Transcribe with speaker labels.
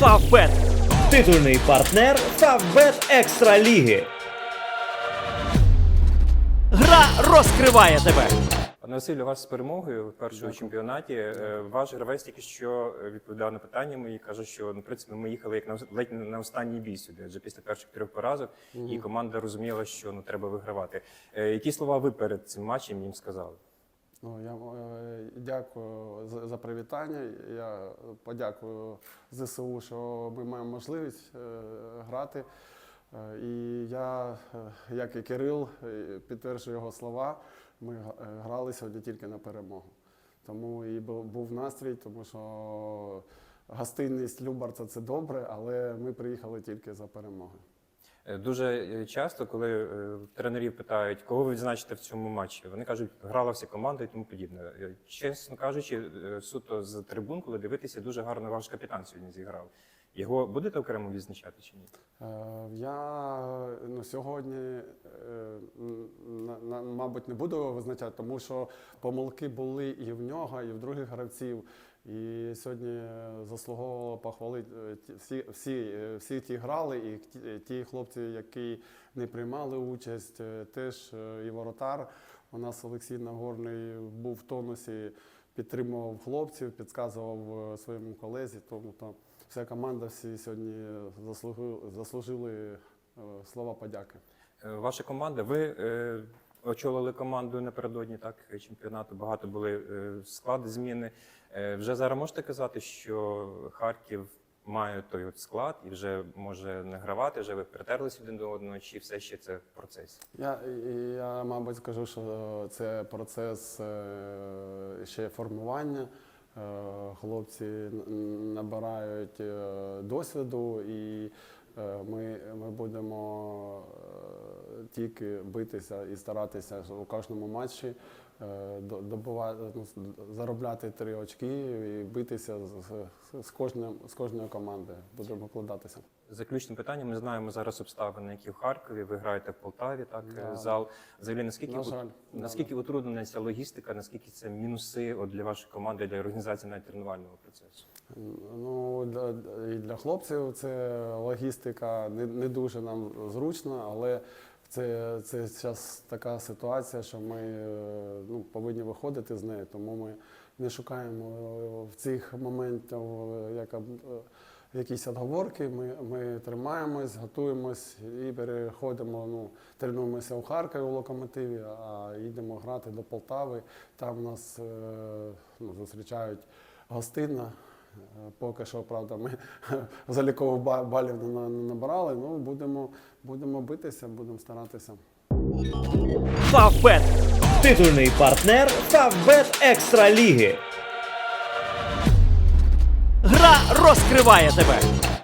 Speaker 1: Фавбет. Титульний партнер Фавбет Екстра Ліги. Гра розкриває тебе.
Speaker 2: Пане Василю, вас з перемогою в першому чемпіонаті. Е, Ваш гравець тільки що відповідав на питання мої каже, що ну, в принципі ми їхали як на ледь не на останній бій сюди, адже після перших трьох поразок, і команда розуміла, що ну треба вигравати. Е, Які слова ви перед цим матчем їм сказали?
Speaker 3: Ну, я е, дякую за, привітання. Я подякую ЗСУ, що ми маємо можливість е, грати. Е, і я, як і Кирил, підтверджую його слова. Ми грали сьогодні тільки на перемогу. Тому і був, настрій, тому що гостинність Любарца це добре, але ми приїхали тільки за перемогою.
Speaker 2: Е, Дуже е, часто, коли е, тренерів питають, кого ви відзначите в цьому матчі, вони кажуть, грала вся команда і тому подібне. Чесно кажучи, суто з трибун, коли дивитися, дуже гарно ваш капітан сьогодні зіграв. Його будете окремо відзначати чи ні?
Speaker 3: Я ну, сьогодні, на- на- мабуть, не буду визначати, тому що помилки були і в нього, і в других гравців. І сьогодні заслуговувало похвалити е, всі, всі, е, всі ті грали, і ті, ті хлопці, які не приймали участь, е, теж е, і воротар. У нас Олексій Нагорний був в тонусі, підтримував хлопців, підказував е, своєму колезі. Тому то вся команда всі сьогодні заслужили, е, слова подяки.
Speaker 2: Е, Ваша команда, ви е, очолили команду напередодні так, чемпіонату, багато були е, склади зміни. Е, вже зараз можете казати, що Харків має той от склад і вже може не гравати, вже ви притерлись один до одного, чи все ще це в процесі?
Speaker 3: Я, я, мабуть, скажу, що це процес е, ще формування. Хлопці набирають досвіду, і ми, ми будемо тільки битися і старатися у кожному матчі е, добувати, ну, заробляти три очки і битися з, з, кожним, з кожною командою. Будемо вкладатися.
Speaker 2: Заключне питання. Ми знаємо зараз обставини, які в Харкові. Ви граєте в Полтаві, так
Speaker 3: Да.
Speaker 2: зал. Взагалі, наскільки
Speaker 3: На жаль.
Speaker 2: наскільки утруднена ця логістика, наскільки це мінуси от для вашої команди, для організації навіть тренувального процесу?
Speaker 3: Ну, для, для хлопців це логістика не, не дуже нам зручна, але це, це зараз така ситуація, що ми е, ну, повинні виходити з неї, тому ми не шукаємо е, в цих моментах е, як, якісь відговорки. Ми, ми тримаємось, готуємось і переходимо. Ну, тренуємося у Харкові у локомотиві, а їдемо грати до Полтави. Там нас ну, зустрічають гостинно. Поки що, правда, ми залікових балів не набрали. Ну, будемо, будемо битися, будемо старатися.
Speaker 1: Фавбет. Титульний партнер Фавбет Екстра Ліги. Гра розкриває тебе.